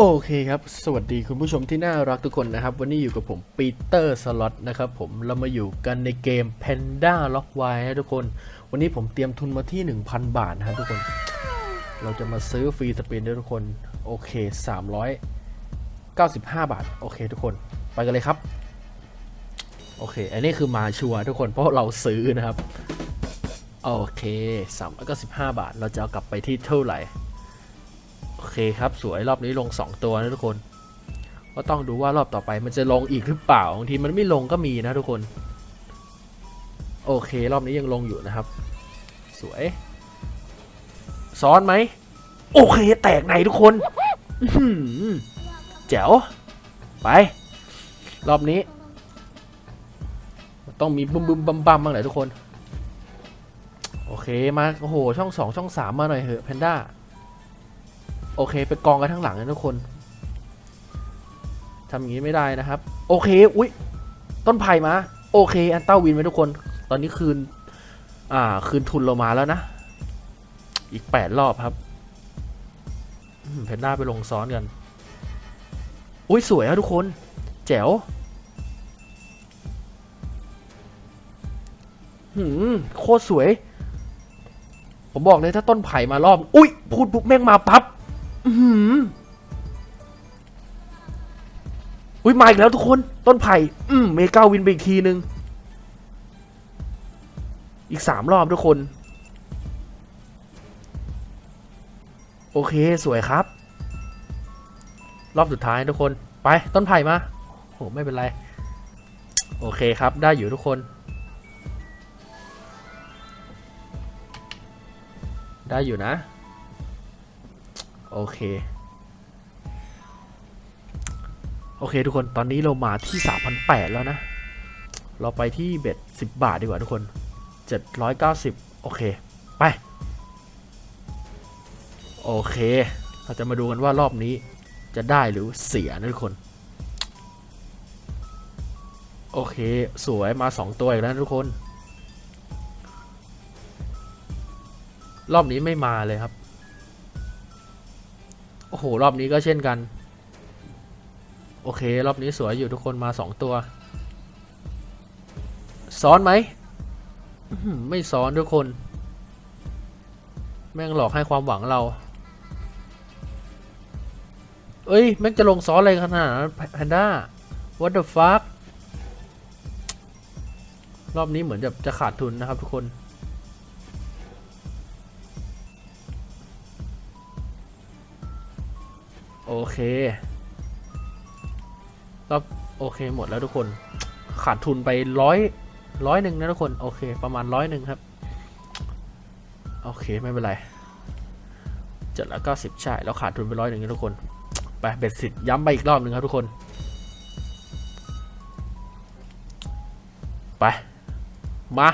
โอเคครับ สวัสดีคุณผู้ชมที่น่ารักทุกคนนะครับ วันนี้อยู่กับผมปีเตอร์สล็อตนะครับผมเรามาอยู่กันในเกม Panda Lock y นะทุกคน วันนี้ผมเตรียมทุนมาที่ 1,000 บาทนะครับทุกคน เราจะมาซื้อฟรีสปินด้วยทุกคน โอเค 395 บาท โอเคทุกคน ไปกันเลยครับ โอเค อันนี้คือมาชัวร์ทุกคนเพราะเราซื้อนะครับ โอเค 395 บาท เราจะเอากลับไปที่เท่าไหร่ เคครับ สวยรอบนี้ลง 2 ตัวนะทุกคน ก็ต้องดูว่ารอบต่อไปมันจะลงอีกหรือเปล่าบางทีมันไม่ลงก็มีนะทุกคน โอเค รอบนี้ยังลงอยู่นะครับ สวย ซ้อนไหมโอเค แตกไหนทุกคนหือแจ๋ว ไป รอบนี้ ต้องมีบึมบึมบัมบัมบ้างแหละทุกคน โอเคมา โอ้โห ช่องสองช่องสามมาหน่อยเหอะแพนด้า โอเค ไปกองกันทั้งหลังนะทุกคนทำอย่างนี้ไม่ได้นะครับ โอเค อุ๊ยต้นไผ่มา โอเค อันเต้าวินไหมทุกคน ตอนนี้คืน อ่า คืนทุนเรามาแล้วนะ อีกแปดรอบครับเพนด้าไปลงซ้อนกัน อุ้ยสวยอะทุกคน แจ๋วหืมโคตรสวย ผมบอกเลยถ้าต้นไผ่มารอบ อุ้ยพูดปุ๊บแม่งมาปั๊บ อุ้ยมาอีกแล้วทุกคนต้นไผ่ อืมเมกาวินไปอีกทีนึง อีกสามรอบทุกคน โอเคสวยครับ รอบสุดท้ายทุกคนไปต้นไผ่มาโหไม่เป็นไร โอเคครับได้อยู่ทุกคน ได้อยู่นะ โอเค โอเคทุกคนตอนนี้เรามาที่ 3,800 แล้วนะ เราไปที่เบ็ด 10 บาทดีกว่าทุกคน 790 โอเค ไป โอเค เราจะมาดูกันว่ารอบนี้จะได้หรือเสียนะทุกคน โอเค สวยมา 2 ตัวอีกแล้วนะทุกคน รอบนี้ไม่มาเลยครับ โอ้โห รอบนี้ก็เช่นกัน โอเค รอบนี้สวยอยู่ทุกคนมาสองตัว ซ้อนไหม ไม่ซ้อนทุกคน แม่งหลอกให้ความหวังเรา เอ้ย แม่งจะลงซ้อนอะไรขนาดนั้นแพนด้า what the fuck รอบนี้เหมือนจะจะขาดทุนนะครับทุกคนโอเค ก็โอเคหมดแล้วทุกคน ขาดทุนไปร้อยร้อยหนึ่งนะทุกคน โอเค ประมาณร้อยหนึ่งครับ โอเคไม่เป็นไรเจ็ดแล้วก็สิบใช่แล้วขาดทุนไปร้อยหนึ่งนะทุกคน ไปเบ็ดสิทธิ์ย้ำไปอีกรอบหนึ่งครับทุกคน ไป มา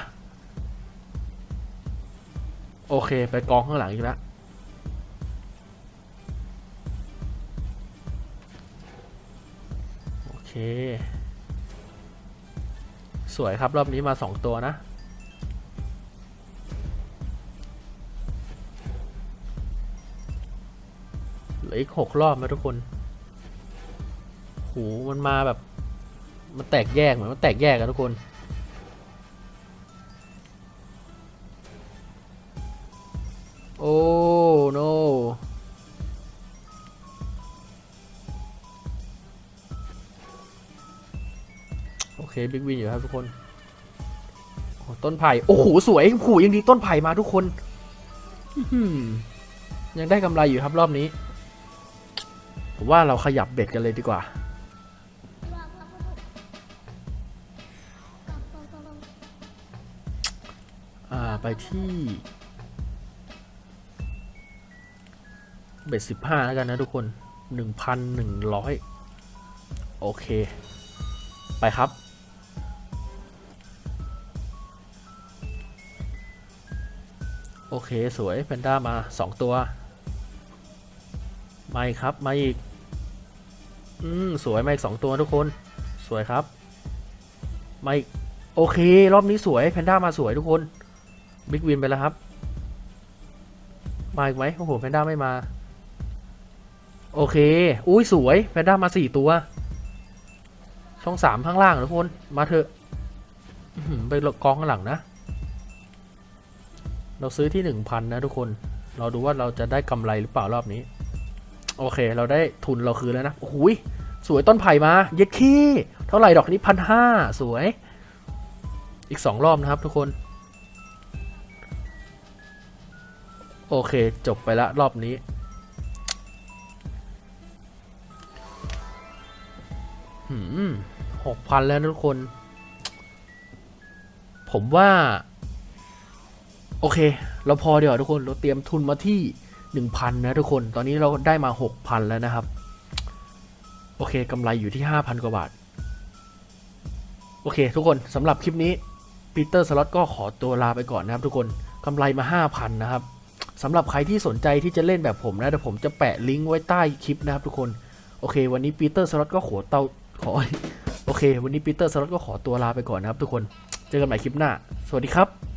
โอเค ไปกองข้างหลังอีกแล้ว เค สวยครับรอบนี้มาสองตัวนะ เหลืออีกหกรอบนะทุกคน หูมันมาแบบ มันแตกแยกเหมือนมันแตกแยกกันทุกคนโอ้ no โอเคบิ๊กวินอยู่ครับทุกคนโอ้ต้นไผ่โอ้โหสวยโอ้โหยังดีต้นไผ่มาทุกคนอื้อหือยังได้กำไรอยู่ครับรอบนี้ผมว่าเราขยับเบ็ดกันเลยดีกว่า อ่าไปที่ เบ็ดสิบห้าแล้วกันนะทุกคนหนึ่งพันหนึ่งร้อยโอเค ไปครับ โอเคสวยแพนด้ามาสองตัวมาอีกครับมาอีก อืมสวยมาอีกสองตัวทุกคน สวยครับมาอีกโอเค รอบนี้สวยแพนด้ามาสวยทุกคนบิ๊กวินไปแล้วครับ มาอีกไหมโอ้โหแพนด้าไม่มา โอเค อุ้ยสวยแพนด้ามาสี่ตัว ช่องสามข้างล่างทุกคน มาเถอะอื้อหือไปกองข้างหลังนะ เราซื้อที่หนึ่งพันนะทุกคน เราดูว่าเราจะได้กำไรหรือเปล่ารอบนี้ โอเค เราได้ทุนเราคืนแล้วนะโอ้โหยสวยต้นไผ่มา เย็ดขี้ เท่าไหร่ดอกนี้พันห้าสวย อีกสองรอบนะครับทุกคน โอเค จบไปละรอบนี้หกพันแล้วทุกคน ผมว่า โอเค เราพอเดี๋ยวทุกคนเราเตรียมทุนมาที่หนึ่งพันนะทุกคนตอนนี้เราได้มาหกพันแล้วนะครับ โอเคกำไรอยู่ที่ห้าพันกว่าบาท โอเค ทุกคนสำหรับคลิปนี้ปีเตอร์สล็อตก็ขอตัวลาไปก่อนนะครับทุกคนกำไรมา 5,000 นะครับสำหรับใครที่สนใจที่จะเล่นแบบผมนะเดี๋ยวผมจะแปะลิงก์ไว้ใต้คลิปนะครับทุกคนโอเค วันนี้ปีเตอร์สล็อตก็ขอเตาขอโอเค วันนี้ปีเตอร์สล็อตก็ขอตัวลาไปก่อนนะครับทุกคนเจอกันใหม่คลิปหน้า สวัสดีครับ